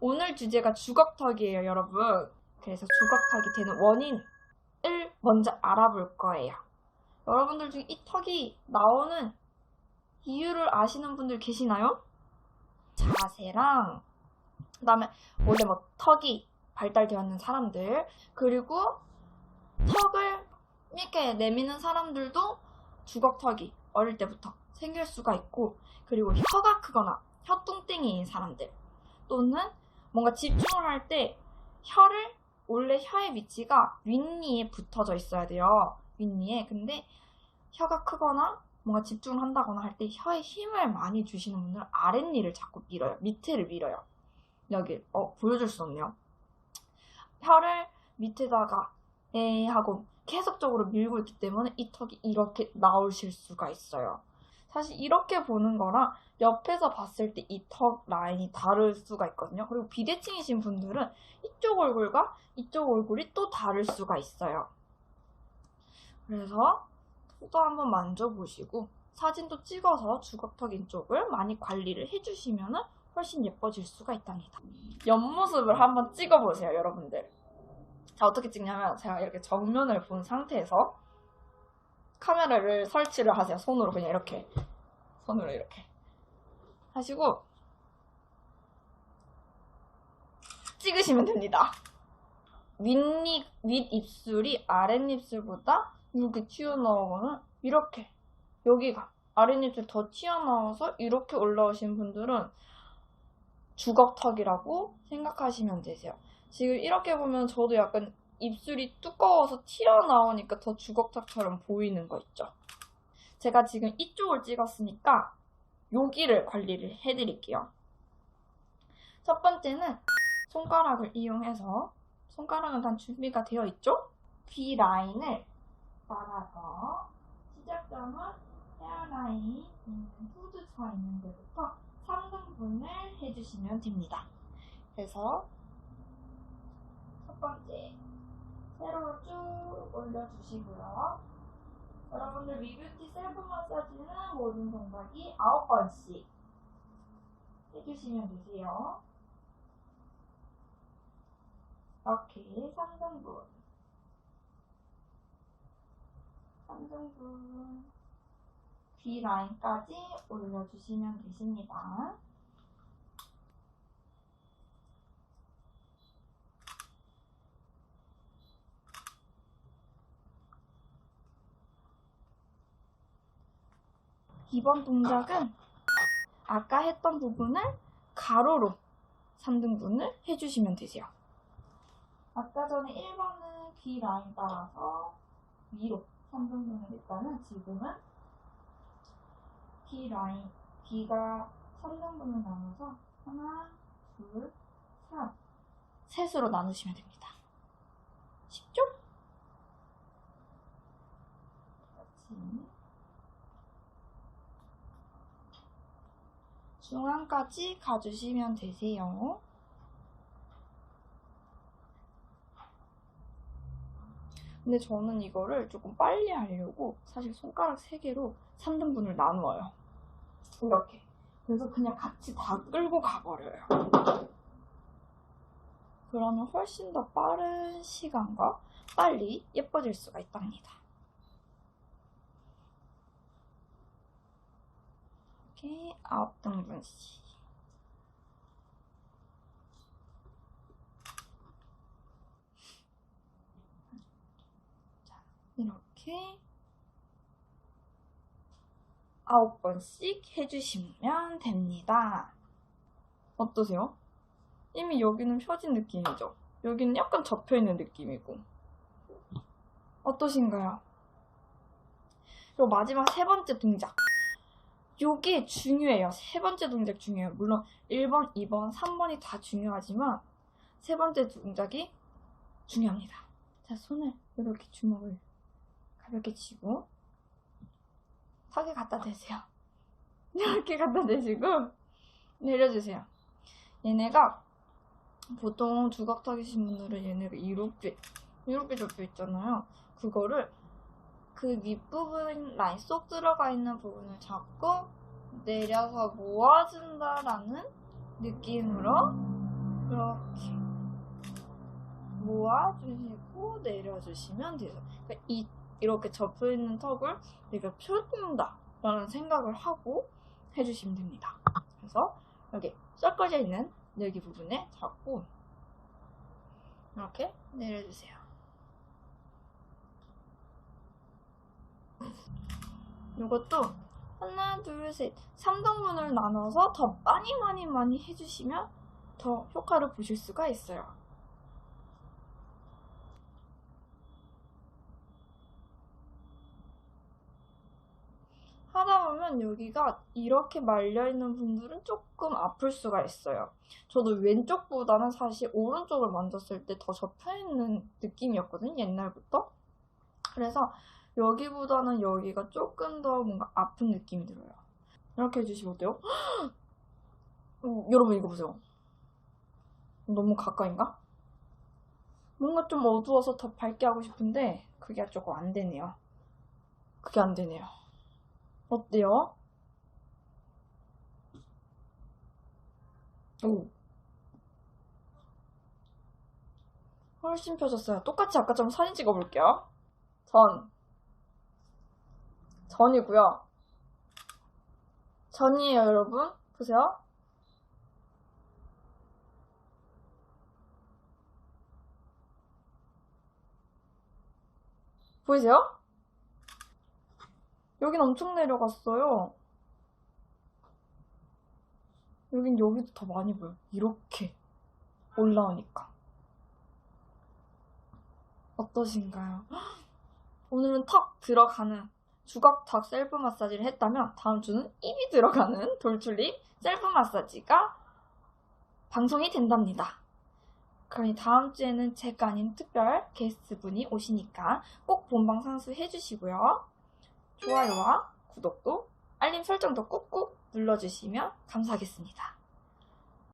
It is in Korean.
오늘 주제가 주걱턱이에요, 여러분. 그래서 주걱턱이 되는 원인을 먼저 알아볼 거예요. 여러분들 중에 이 턱이 나오는 이유를 아시는 분들 계시나요? 자세랑 그다음에 원래 뭐 턱이 발달되어 있는 사람들 그리고 턱을 이렇게 내미는 사람들도 주걱턱이 어릴 때부터 생길 수가 있고 그리고 혀가 크거나 혀뚱땡이인 사람들 또는 뭔가 집중을 할 때 혀를 원래 혀의 위치가 윗니에 붙어져 있어야 돼요. 윗니에. 근데 혀가 크거나 뭔가 집중을 한다거나 할 때 혀에 힘을 많이 주시는 분들은 아랫니를 자꾸 밀어요. 밑에를 밀어요. 여기 어 보여줄 수 없네요. 혀를 밑에다가 에 하고 계속적으로 밀고 있기 때문에 이 턱이 이렇게 나오실 수가 있어요. 사실 이렇게 보는 거랑 옆에서 봤을 때 이 턱 라인이 다를 수가 있거든요. 그리고 비대칭이신 분들은 이쪽 얼굴과 이쪽 얼굴이 또 다를 수가 있어요. 그래서 턱도 한번 만져보시고 사진도 찍어서 주걱턱인 쪽을 많이 관리를 해주시면 훨씬 예뻐질 수가 있답니다. 옆모습을 한번 찍어보세요, 여러분들. 자, 어떻게 찍냐면 제가 이렇게 정면을 본 상태에서 카메라를 설치를 하세요. 손으로 그냥 이렇게. 손으로 이렇게. 하시고 찍으시면 됩니다. 윗입, 윗입술이 아랫입술보다 이렇게 튀어나오거나 이렇게 여기가 아랫입술 더 튀어나와서 이렇게 올라오신 분들은 주걱턱이라고 생각하시면 되세요. 지금 이렇게 보면 저도 약간 입술이 두꺼워서 튀어나오니까 더 주걱턱처럼 보이는 거 있죠. 제가 지금 이쪽을 찍었으니까 여기를 관리를 해드릴게요. 첫 번째는 손가락을 이용해서 손가락은 다 준비가 되어 있죠? 귀 라인을 따라서 시작점은 헤어라인 있는 후드 쳐 있는 데부터 3등분을 해주시면 됩니다. 그래서 첫 번째 세로로 쭉 올려주시고요. 여러분들 위뷰티 셀프 마사지는 모든 동작이 9번씩 해주시면 되세요. 이렇게 3등분 3등분 귀 라인까지 올려주시면 되십니다. 이번 동작은 아까 했던 부분을 가로로 3등분을 해주시면 되세요. 아까 전에 1번은 귀 라인 따라서 위로 3등분을 했다면 지금은 귀 라인, 귀가 3등분을 나눠서 하나, 둘, 셋, 셋으로 나누시면 됩니다. 쉽죠? 그렇지. 중앙까지 가주시면 되세요. 근데 저는 이거를 조금 빨리 하려고 사실 손가락 3개로 3등분을 나누어요. 이렇게. 그래서 그냥 같이 다 끌고 가버려요. 그러면 훨씬 더 빠른 시간과 빨리 예뻐질 수가 있답니다. 이렇게 아홉 등분씩. 자, 이렇게 아홉 번씩 해주시면 됩니다. 어떠세요? 이미 여기는 펴진 느낌이죠? 여기는 약간 접혀있는 느낌이고. 어떠신가요? 그리고 마지막 세 번째 동작. 요게 중요해요. 세 번째 동작 중요해요. 물론 1번, 2번, 3번이 다 중요하지만 세 번째 동작이 중요합니다. 자, 손을 이렇게 주먹을 가볍게 쥐고 턱에 갖다 대세요. 이렇게 갖다 대시고 내려주세요. 얘네가 보통 주걱턱이신 분들은 얘네가 이렇게 이렇게 접혀 있잖아요. 그거를 그 윗부분 라인 쏙 들어가 있는 부분을 잡고 내려서 모아준다라는 느낌으로 이렇게 모아주시고 내려주시면 돼요. 그러니까 이 이렇게 접혀 있는 턱을 내가 펴준다라는 생각을 하고 해주시면 됩니다. 그래서 여기 섞어져 있는 여기 부분에 잡고 이렇게 내려주세요. 이것도 하나, 둘, 셋, 3등분을 나눠서 더 많이 많이 많이 해주시면 더 효과를 보실 수가 있어요. 하다 보면 여기가 이렇게 말려있는 분들은 조금 아플 수가 있어요. 저도 왼쪽보다는 사실 오른쪽을 만졌을 때 더 접혀있는 느낌이었거든요, 옛날부터. 그래서 여기보다는 여기가 조금 더 뭔가 아픈 느낌이 들어요. 이렇게 해주시면 어때요? 어, 여러분 이거 보세요. 너무 가까인가? 뭔가 좀 어두워서 더 밝게 하고 싶은데 그게 조금 안 되네요. 그게 안 되네요. 어때요? 오. 훨씬 펴졌어요. 똑같이 아까처럼 사진 찍어볼게요. 전. 전이고요. 전이에요, 여러분. 보세요. 보이세요? 여긴 엄청 내려갔어요. 여긴 여기도 더 많이 보여. 이렇게 올라오니까. 어떠신가요? 오늘은 턱 들어가는 주걱턱 셀프 마사지를 했다면 다음 주는 입이 들어가는 돌출입 셀프 마사지가 방송이 된답니다. 그러니 다음 주에는 제가 아닌 특별 게스트 분이 오시니까 꼭 본방 상수 해 주시고요. 좋아요와 구독도 알림 설정도 꾹꾹 눌러주시면 감사하겠습니다.